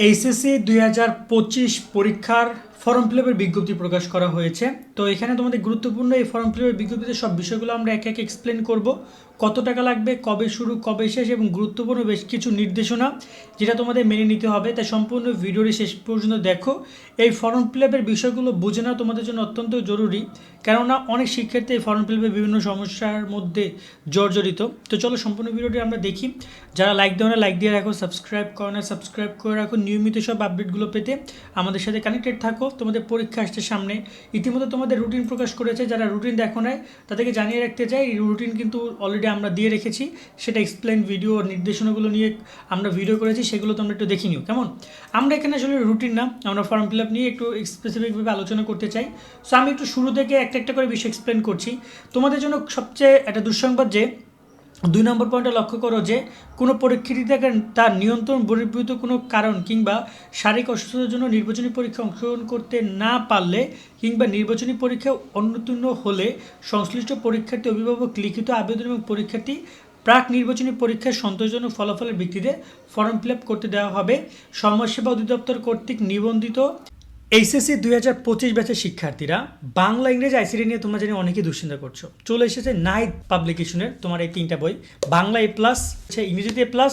HSC দুই হাজার পঁচিশ পরীক্ষার ফর্ম ফিল আপের বিজ্ঞপ্তি প্রকাশ করা হয়েছে। তো এখানে তোমাদের গুরুত্বপূর্ণ এই ফর্ম ফিল আপের বিজ্ঞপ্তিতে সব বিষয়গুলো আমরা এক এক এক্সপ্লেন করব। কত টাকা লাগবে, কবে শুরু, কবে শেষ এবং গুরুত্বপূর্ণ বেশ কিছু নির্দেশনা যেটা তোমাদের মেনে নিতে হবে। তাই সম্পূর্ণ ভিডিওটি শেষ পর্যন্ত দেখো। এই ফর্ম ফিল আপের বিষয়গুলো বুঝে নেওয়া তোমাদের জন্য অত্যন্ত জরুরি। কেননা অনেক শিক্ষার্থী এই ফর্ম ফিল আপের বিভিন্ন সমস্যার মধ্যে জর্জরিত। তো চলো সম্পূর্ণ ভিডিওটি আমরা দেখি। যারা লাইক দেওয়া না লাইক দিয়ে রাখো সাবস্ক্রাইব করো না সাবস্ক্রাইব করে রাখো। নিয়মিত সব আপডেটগুলো পেতে আমাদের সাথে কানেক্টেড থাকো। তোমাদের পরীক্ষা আসছে সামনে। ইতিমধ্যে তোমাদের রুটিন প্রকাশ করেছে, যারা রুটিন দেখো নাই, তাদেরকে জানিয়ে রাখতে চাই, এই রুটিন কিন্তু অলরেডি আমরা দিয়ে রেখেছি। সেটা এক্সপ্লেন ভিডিও নির্দেশনাগুলো নিয়ে আমরা ভিডিও করেছি, সেগুলো তোমরা একটু দেখে নিও, কেমন? আমরা এখানে আসলে রুটিন না, আমরা ফর্ম ফিল আপ নিয়ে একটু স্পেসিফিকভাবে আলোচনা করতে চাই। সো আমি একটু শুরু থেকে একটা একটা করে বিষয় এক্সপ্লেন করছি। তোমাদের জন্য সবচেয়ে একটা দুঃসংবাদ যে দুই নম্বর পয়েন্টে লক্ষ্য করো যে, কোনো পরীক্ষার্থী তার নিয়ন্ত্রণ বহির্ভূত কোনো কারণ কিংবা শারীরিক অসুস্থতার জন্য নির্বাচনী পরীক্ষা অংশগ্রহণ করতে না পারলে কিংবা নির্বাচনী পরীক্ষা অনুত্তীর্ণ হলে সংশ্লিষ্ট পরীক্ষার্থী, অভিভাবক লিখিত আবেদন এবং পরীক্ষার্থী প্রাক নির্বাচনী পরীক্ষায় সন্তোষজনক ফলাফলের ভিত্তিতে ফর্ম ফিল করতে দেওয়া হবে। সমাজসেবা অধিদপ্তর কর্তৃক নিবন্ধিত এইচএসসি দুই হাজার পঁচিশ ব্যাচের শিক্ষার্থীরা বাংলা, ইংরেজি আইসিডি নিয়ে তোমরা জানি অনেকেই দুশ্চিন্তা করছ। চলে এসেছে নাইট পাবলিকেশনের তোমার এই তিনটা বই। বাংলা এ প্লাস ইংরেজিতে এ প্লাস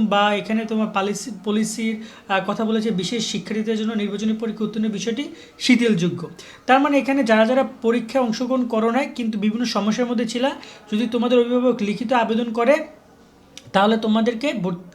বা এখানে তোমার পলিসি পলিসির কথা বলেছে বিশেষ শিক্ষার্থীদের জন্য নির্বাচনী পরীক্ষা উত্তীর্ণের বিষয়টি শিথিলযোগ্য। তার মানে এখানে যারা যারা পরীক্ষায় অংশগ্রহণ করো নাই, কিন্তু বিভিন্ন সমস্যার মধ্যে ছিল, যদি তোমাদের অভিভাবক লিখিত আবেদন করে, তাহলে তোমাদেরকে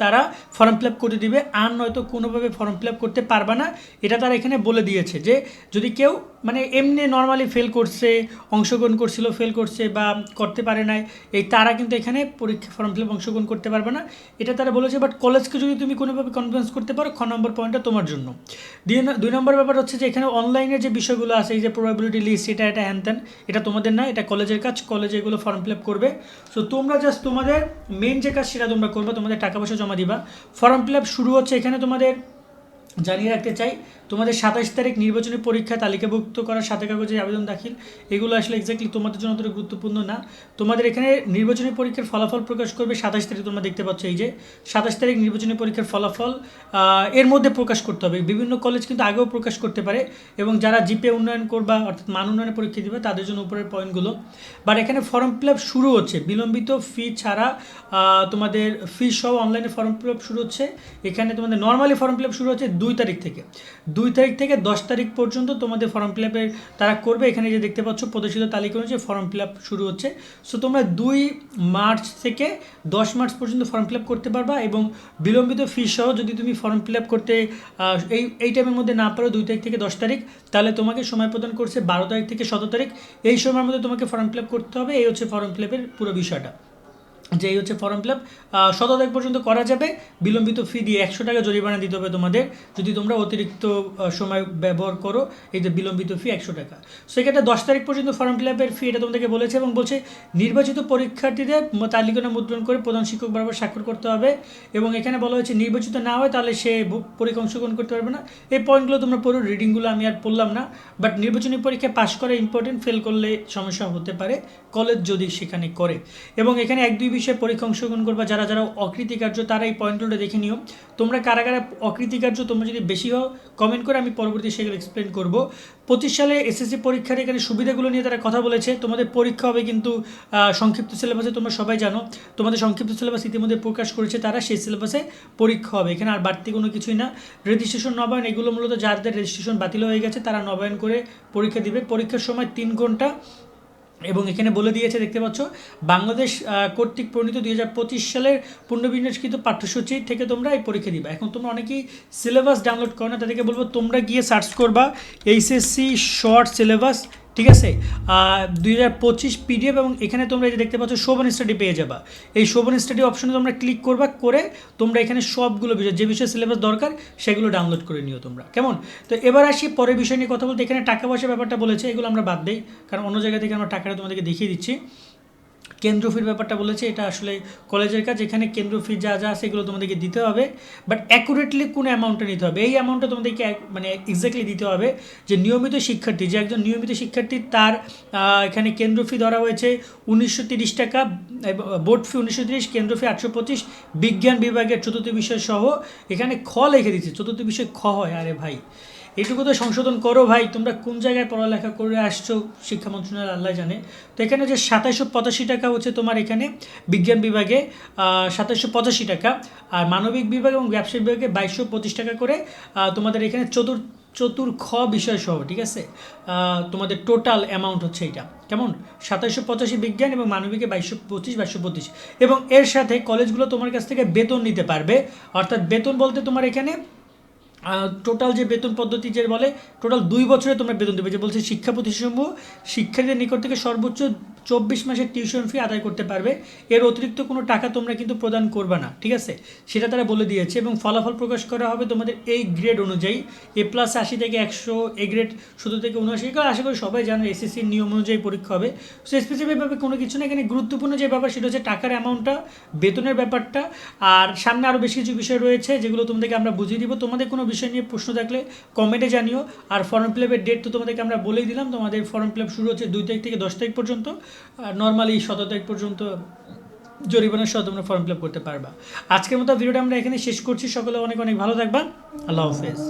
তারা ফর্ম ফিল করে দিবে। আর নয়তো কোনোভাবে ফর্ম ফিল করতে পারবে না। এটা তারা এখানে বলে দিয়েছে যে, যদি কেউ মানে এমনি নর্মালি ফেল করছে, অংশগ্রহণ করছিল ফেল করছে বা করতে পারে নাই, এই তারা কিন্তু এখানে পরীক্ষা ফর্ম ফিল অংশগ্রহণ করতে পারবে না। এটা তারা বলেছে বাট কলেজকে যদি তুমি কোনোভাবে কনভিন্স করতে পারো, খ নম্বর পয়েন্টটা তোমার জন্য। দুই নম্বর ব্যাপার হচ্ছে যে, এখানে অনলাইনে যে বিষয়গুলো আছে, এই যে প্রবাবিলিটি লিস্ট এটা এটা, হ্যান ত্যান, এটা তোমাদের না এটা কলেজের কাজ কলেজে এগুলো ফর্ম ফিল আপ করবে। সো তোমরা জাস্ট তোমাদের মেন যে কাজ, সেটা তোমরা করবে, তোমাদের টাকা পয়সা জমা দিবা। ফর্ম ফিল আপ শুরু হচ্ছে এখানে তোমাদের জানিয়ে রাখতে চাই, তোমাদের সাতাশ তারিখ নির্বাচনী পরীক্ষা তালিকাভুক্ত করার সাথে কাগজে আবেদন দাখিল, এগুলো আসলে এক্স্যাক্টলি তোমাদের জন্য অতটা গুরুত্বপূর্ণ না। তোমাদের এখানে নির্বাচনী পরীক্ষার ফলাফল প্রকাশ করবে সাতাশ তারিখ, তোমরা দেখতে পাচ্ছ এই যে সাতাশ তারিখ নির্বাচনী পরীক্ষার ফলাফল এর মধ্যে প্রকাশ করতে হবে। বিভিন্ন কলেজ কিন্তু আগেও প্রকাশ করতে পারে এবং যারা জিপে উন্নয়ন করবা, অর্থাৎ মান উন্নয়নের পরীক্ষা দেবে, তাদের জন্য উপরের পয়েন্টগুলো বাট এখানে ফর্ম ফিল আপ শুরু হচ্ছে, বিলম্বিত ফি ছাড়া তোমাদের ফি সহ অনলাইনে ফর্ম ফিল আপ শুরু হচ্ছে। এখানে তোমাদের নর্মালি ফর্ম ফিল আপ শুরু হচ্ছে দুই তারিখ থেকে। দুই তারিখ থেকে দশ তারিখ পর্যন্ত তোমাদের ফর্ম ফিল আপের তারা করবে। এখানে যে দেখতে পাচ্ছ প্রদর্শিত তালিকা অনুযায়ী ফর্ম ফিল আপ শুরু হচ্ছে। সো তোমরা দুই মার্চ থেকে দশ মার্চ পর্যন্ত ফর্ম ফিল আপ করতে পারবা এবং বিলম্বিত ফি সহ যদি তুমি ফর্ম ফিল আপ করতে এই এই টাইমের মধ্যে না পারো দুই তারিখ থেকে দশ তারিখ, তাহলে তোমাকে সময় প্রদান করছে বারো তারিখ থেকে সতেরো তারিখ। এই সময়ের মধ্যে তোমাকে ফর্ম ফিল আপ করতে হবে। এই হচ্ছে ফর্ম ফিল আপের পুরো বিষয়টা। যে এই হচ্ছে ফর্ম ফিল আপ সতেরো তারিখ পর্যন্ত করা যাবে। বিলম্বিত ফি দিয়ে একশো টাকা জরিমানা দিতে হবে তোমাদের। যদি তোমরা অতিরিক্ত সময় ব্যবহার করো, এই যে বিলম্বিত ফি একশো টাকা। সেক্ষেত্রে দশ তারিখ পর্যন্ত ফর্ম ফিল আপের ফি এটা তোমাদেরকে বলেছে এবং বলছে, নির্বাচিত পরীক্ষার্থীদের ম- তালিকা মুদ্রণ করে প্রধান শিক্ষক বরাবর স্বাক্ষর করতে হবে এবং এখানে বলা হয়েছে, নির্বাচিত না হয় তাহলে সে পরীক্ষা অংশগ্রহণ করতে পারবে না। এই পয়েন্টগুলো তোমরা পড়ো রিডিংগুলো আমি আর পড়লাম না। বাট নির্বাচনী পরীক্ষায় পাশ করা ইম্পর্টেন্ট ফেল করলে সমস্যা হতে পারে। কলেজ যদি সেখানে করে। এবং এখানে এক দুই বিষয়ে পরীক্ষা অংশগ্রহণ করবা, যারা যারা অকৃতিকার্য তারা এই পয়েন্টগুলো দেখে নিও। তোমরা কারা কারা অকৃতিকার্য, তোমরা যদি বেশি হও কমেন্ট করে আমি পরবর্তী সেগুলো এক্সপ্লেন করব। পঁচিশ সালে এসএসসি পরীক্ষার এখানে সুবিধাগুলো নিয়ে তারা কথা বলেছে। তোমাদের পরীক্ষা হবে কিন্তু সংক্ষিপ্ত সিলেবাসে তোমরা সবাই জানো। তোমাদের সংক্ষিপ্ত সিলেবাস ইতিমধ্যে প্রকাশ করেছে তারা, সেই সিলেবাসে পরীক্ষা হবে। এখানে আর বাড়তি কোনো কিছুই না। রেজিস্ট্রেশন নবায়ন, এগুলো মূলত যাদের রেজিস্ট্রেশন বাতিল হয়ে গেছে, তারা নবায়ন করে পরীক্ষা দিবে। পরীক্ষার সময় তিন ঘণ্টা এবং এখানে বলে দিয়েছে, দেখতে পাচ্ছ, বাংলাদেশ কর্তৃক প্রণীত দুই হাজার পঁচিশ সালের পুনর্বিন্যাসকৃত পাঠ্যসূচি থেকে তোমরা এই পরীক্ষা দিবা। এখন তোমরা অনেকেই সিলেবাস ডাউনলোড করো না, তাদেরকে বলব তোমরা গিয়ে সার্চ করবা এইচএসসি শর্ট সিলেবাস ঠিক আছে? দুই হাজার পঁচিশ পিডিএফ এবং এখানে তোমরা যে দেখতে পাচ্ছ, শোভন স্টাডি পেয়ে যাবা। এই শোভন স্টাডি অপশনে তোমরা ক্লিক করবা, করে তোমরা এখানে সবগুলো বিষয়, যে বিষয়ে সিলেবাস দরকার, সেগুলো ডাউনলোড করে নিও তোমরা। কেমন? তো এবার আসি পরের বিষয় নিয়ে কথা বলতে। এখানে টাকা পয়সা ব্যাপারটা বলেছে, এগুলো আমরা বাদ দিই, কারণ অন্য জায়গা থেকে আমরা টাকাটা তোমাদেরকে দেখিয়ে দিচ্ছি। কেন্দ্র ফির ব্যাপারটা বলেছে, এটা আসলে কলেজের কাজ, এখানে কেন্দ্র ফি যা যা আছে এগুলো তোমাদেরকে দিতে হবে বাট অ্যাকুরেটলি কোন অ্যামাউন্টটা নিতে হবে? এই অ্যামাউন্টটা তোমাদেরকে মানে এক্স্যাক্টলি দিতে হবে যে নিয়মিত শিক্ষার্থী, যে একজন নিয়মিত শিক্ষার্থী তার এখানে কেন্দ্র ফি ধরা হয়েছে উনিশশো তিরিশ টাকা বোর্ড ফি উনিশশো তিরিশ কেন্দ্র ফি আটশো পঁচিশ, বিজ্ঞান বিভাগের চতুর্থ বিষয় সহ এখানে খ লিখে দিচ্ছে চতুর্থ বিষয় খ হয়, আরে ভাই। এটুকু তো সংশোধন করো ভাই, তোমরা কোন জায়গায় পড়ালেখা করে আসছো শিক্ষা মন্ত্রণালয় আল্লাহ জানে। তো এখানে যে সাতাশশো পঁচাশি টাকা হচ্ছে তোমার এখানে বিজ্ঞান বিভাগে সাতাশশো পঁচাশি টাকা। আর মানবিক বিভাগ এবং ব্যবসায়িক বিভাগে বাইশশো পঁচিশ টাকা করে। তোমাদের এখানে চতুর চতুর খ বিষয় সহ, ঠিক আছে? তোমাদের টোটাল অ্যামাউন্ট হচ্ছে এটা কেমন? সাতাশশো পঁচাশি বিজ্ঞান এবং মানবিকে বাইশশো পঁচিশ বাইশশো পঁচিশ। এবং এর সাথে কলেজগুলো তোমার কাছ থেকে বেতন নিতে পারবে। অর্থাৎ বেতন বলতে তোমার এখানে টোটাল যে বেতন পদ্ধতি যে বলে টোটাল দুই বছরে তোমরা বেতন দেবে। যে বলছে শিক্ষা প্রতিষ্ঠানসমূহ, শিক্ষার্থীদের নিকট থেকে সর্বোচ্চ চব্বিশ মাসের টিউশন ফি আদায় করতে পারবে। এর অতিরিক্ত কোনো টাকা তোমরা কিন্তু প্রদান করবে না, ঠিক আছে? সেটা তারা বলে দিয়েছে এবং ফলাফল প্রকাশ করা হবে তোমাদের এই গ্রেড অনুযায়ী। এ প্লাস আশি থেকে একশো এ গ্রেড শুধু থেকে উনআশি, কারণ আশা করি সবাই জানো এসএসসির নিয়ম অনুযায়ী পরীক্ষা হবে। সো স্পেসিফিকভাবে কোনো কিছু না, এখানে গুরুত্বপূর্ণ যে ব্যাপার সেটা হচ্ছে টাকার অ্যামাউন্টটা বেতনের ব্যাপারটা, আর সামনে আরও বেশ কিছু বিষয় রয়েছে যেগুলো তোমাদেরকে আমরা বুঝিয়ে দিব। তোমাদের কোনো বিষয় নিয়ে প্রশ্ন থাকলে কমেন্টে জানিও। আর ফর্ম ফিল আপের ডেট তো তোমাদেরকে আমরা বলেই দিলাম। তোমাদের ফর্ম ফিল আপ শুরু হচ্ছে দুই তারিখ থেকে দশ তারিখ পর্যন্ত। নর্মালি শত তারিখ পর্যন্ত জরিমানার সহ তোমরা ফর্ম ফিল আপ করতে পারবা। আজকের মতো ভিডিওটা আমরা এখানে শেষ করছি। সকলে অনেক অনেক ভালো থাকবা। আল্লাহ হাফেজ।